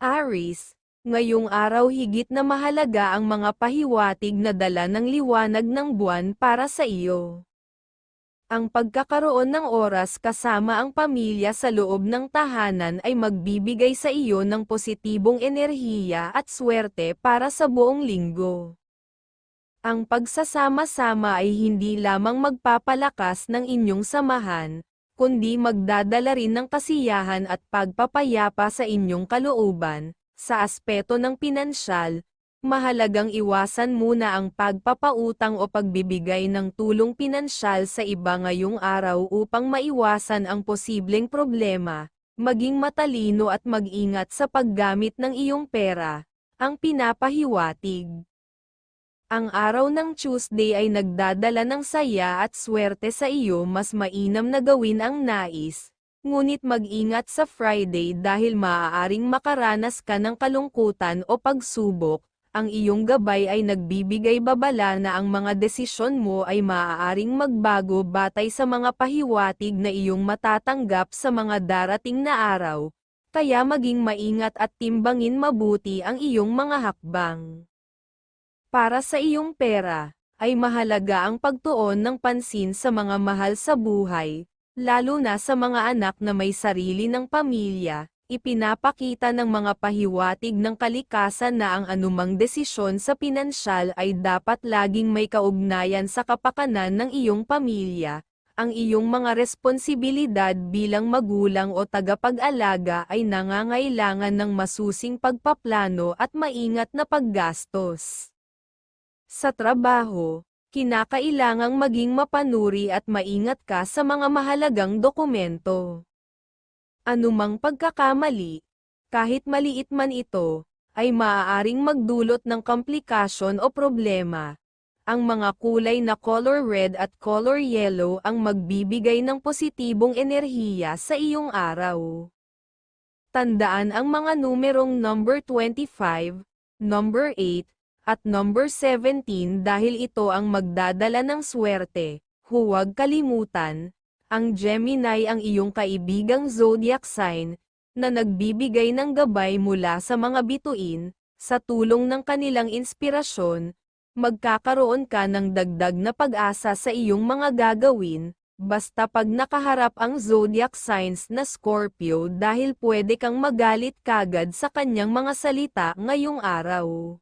Aris, ngayong araw higit na mahalaga ang mga pahiwatig na dala ng liwanag ng buwan para sa iyo. Ang pagkakaroon ng oras kasama ang pamilya sa loob ng tahanan ay magbibigay sa iyo ng positibong enerhiya at swerte para sa buong linggo. Ang pagsasama-sama ay hindi lamang magpapalakas ng inyong samahan, kundi magdadala rin ng kasiyahan at pagpapayapa sa inyong kalooban. Sa aspeto ng pinansyal, mahalagang iwasan muna ang pagpapautang o pagbibigay ng tulong pinansyal sa iba ngayong araw upang maiwasan ang posibleng problema. Maging matalino at mag-ingat sa paggamit ng iyong pera. Ang pinapahiwatig. Ang araw ng Tuesday ay nagdadala ng saya at swerte sa iyo mas mainam na gawin ang nais. Ngunit mag-ingat sa Friday dahil maaaring makaranas ka ng kalungkutan o pagsubok, ang iyong gabay ay nagbibigay babala na ang mga desisyon mo ay maaaring magbago batay sa mga pahiwatig na iyong matatanggap sa mga darating na araw, kaya maging maingat at timbangin mabuti ang iyong mga hakbang. Para sa iyong pera, ay mahalaga ang pagtuon ng pansin sa mga mahal sa buhay, lalo na sa mga anak na may sarili ng pamilya, ipinapakita ng mga pahiwatig ng kalikasan na ang anumang desisyon sa pinansyal ay dapat laging may kaugnayan sa kapakanan ng iyong pamilya. Ang iyong mga responsibilidad bilang magulang o tagapag-alaga ay nangangailangan ng masusing pagpaplano at maingat na paggastos. Sa trabaho, kinakailangang maging mapanuri at maingat ka sa mga mahalagang dokumento. Anumang pagkakamali, kahit maliit man ito, ay maaaring magdulot ng komplikasyon o problema. Ang mga kulay na color red at color yellow ang magbibigay ng positibong enerhiya sa iyong araw. Tandaan ang mga numerong number 25, number 8, at number 17 dahil ito ang magdadala ng swerte. Huwag kalimutan, ang Gemini ang iyong kaibigang zodiac sign, na nagbibigay ng gabay mula sa mga bituin, sa tulong ng kanilang inspirasyon, magkakaroon ka ng dagdag na pag-asa sa iyong mga gagawin, basta pag nakaharap ang zodiac signs na Scorpio dahil pwede kang magalit kagad sa kanyang mga salita ngayong araw.